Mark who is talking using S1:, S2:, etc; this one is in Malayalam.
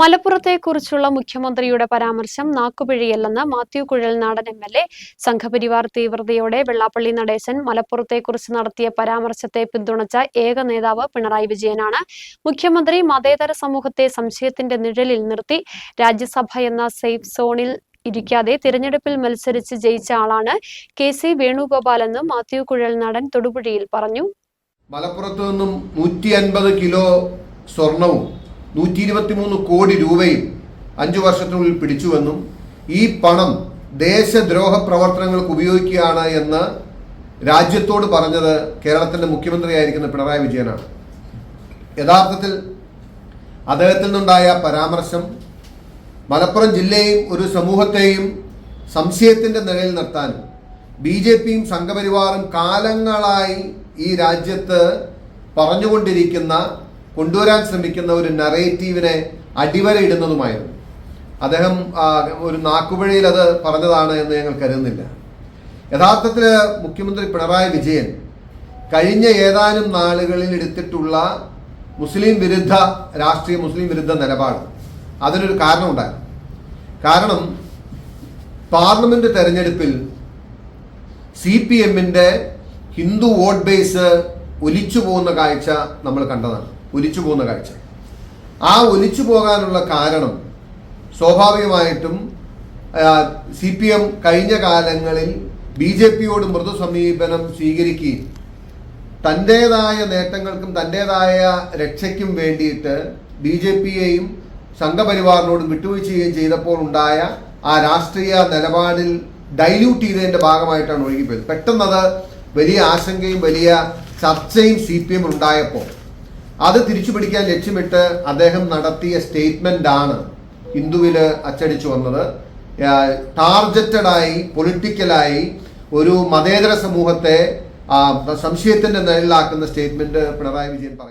S1: മലപ്പുറത്തെക്കുറിച്ചുള്ള മുഖ്യമന്ത്രിയുടെ പരാമർശം നാക്കുപിഴയല്ലെന്ന് Mathew Kuzhalnadan M L A. Sangh Parivar തീവ്രതയോടെ Vellappally Natesan മലപ്പുറത്തെക്കുറിച്ച് നടത്തിയ പരാമർശത്തെ പിന്തുണച്ച ഏക നേതാവ് പിണറായി വിജയനാണ്. മുഖ്യമന്ത്രി മതേതര സമൂഹത്തെ സംശയത്തിന്റെ നിഴലിൽ നിർത്തി രാജ്യസഭ എന്ന സേഫ് സോണിൽ ഇരിക്കാതെ തിരഞ്ഞെടുപ്പിൽ മത്സരിച്ച് ജയിച്ച ആളാണ് കെ സി വേണുഗോപാലെന്ന് മാത്യു കുഴൽനാടൻ തൊടുപുഴയിൽ പറഞ്ഞു.
S2: മലപ്പുറത്ത് നിന്നും നൂറ്റി അൻപത് കിലോ സ്വർണവും നൂറ്റി ഇരുപത്തിമൂന്ന് കോടി രൂപയും അഞ്ചു വർഷത്തിനുള്ളിൽ പിടിച്ചുവെന്നും ഈ പണം ദേശദ്രോഹ പ്രവർത്തനങ്ങൾക്ക് ഉപയോഗിക്കുകയാണ് എന്ന് രാജ്യത്തോട് പറഞ്ഞത് കേരളത്തിന്റെ മുഖ്യമന്ത്രിയായിരിക്കുന്ന പിണറായി വിജയനാണ്. യഥാർത്ഥത്തിൽ അദ്ദേഹത്തിൽ നിന്നുണ്ടായ പരാമർശം മലപ്പുറം ജില്ലയെയും ഒരു സമൂഹത്തെയും സംശയത്തിന്റെ നിലയിൽ നിർത്താൻ ബി ജെ പിയും സംഘപരിവാറും കാലങ്ങളായി ഈ രാജ്യത്ത് പറഞ്ഞുകൊണ്ടിരിക്കുന്ന കൊണ്ടുവരാൻ ശ്രമിക്കുന്ന ഒരു നറേറ്റീവിനെ അടിവരയിടുന്നതുമായിരുന്നു അദ്ദേഹം ഒരു നാക്കുപഴയിൽ അത് പറഞ്ഞതാണ് എന്ന് ഞങ്ങൾ കരുതുന്നില്ല. യഥാർത്ഥത്തിൽ മുഖ്യമന്ത്രി പിണറായി വിജയൻ കഴിഞ്ഞ ഏതാനും നാളുകളിൽ എടുത്തിട്ടുള്ള മുസ്ലിം വിരുദ്ധ രാഷ്ട്രീയ മുസ്ലിം വിരുദ്ധ നിലപാട്. അതിനൊരു കാരണമുണ്ടായിരുന്നു കാരണം പാർലമെന്റ് തെരഞ്ഞെടുപ്പിൽ C P Hindu vote base ഒലിച്ചു പോകുന്ന കാഴ്ച നമ്മൾ കണ്ടതാണ്. ഒലിച്ചു പോകുന്ന കാഴ്ച. ആ ഒലിച്ചു പോകാനുള്ള കാരണം സ്വാഭാവികമായിട്ടും സി പി എം കഴിഞ്ഞ കാലങ്ങളിൽ ബി ജെ പിയോട് മൃദു സമീപനം സ്വീകരിക്കുകയും തന്റേതായ നേട്ടങ്ങൾക്കും തന്റേതായ രക്ഷയ്ക്കും വേണ്ടിയിട്ട് ബി ജെ പിയെയും സംഘപരിവാറിനോടും വിട്ടുവീഴ്ച ചെയ്യുകയും ചെയ്തപ്പോൾ ഉണ്ടായ ആ രാഷ്ട്രീയ നിലപാടിൽ ഡൈല്യൂട്ട് ചെയ്തതിന്റെ ഭാഗമായിട്ടാണ് ഒഴുകിപ്പോയത്. പെട്ടെന്നത് വലിയ ആശങ്കയും വലിയ ചർച്ചയും സി പി എം ഉണ്ടായപ്പോൾ. അത് തിരിച്ചു പിടിക്കാൻ ലക്ഷ്യമിട്ട് അദ്ദേഹം നടത്തിയ സ്റ്റേറ്റ്മെന്റ് ആണ് ഹിന്ദുവിൽ അച്ചടിച്ചു വന്നത്. ടാർജറ്റഡായി പൊളിറ്റിക്കലായി ഒരു മതേതര സമൂഹത്തെ സംശയത്തിന്റെ നിഴലിലാക്കുന്ന സ്റ്റേറ്റ്മെന്റ് പിണറായി വിജയൻ പറയും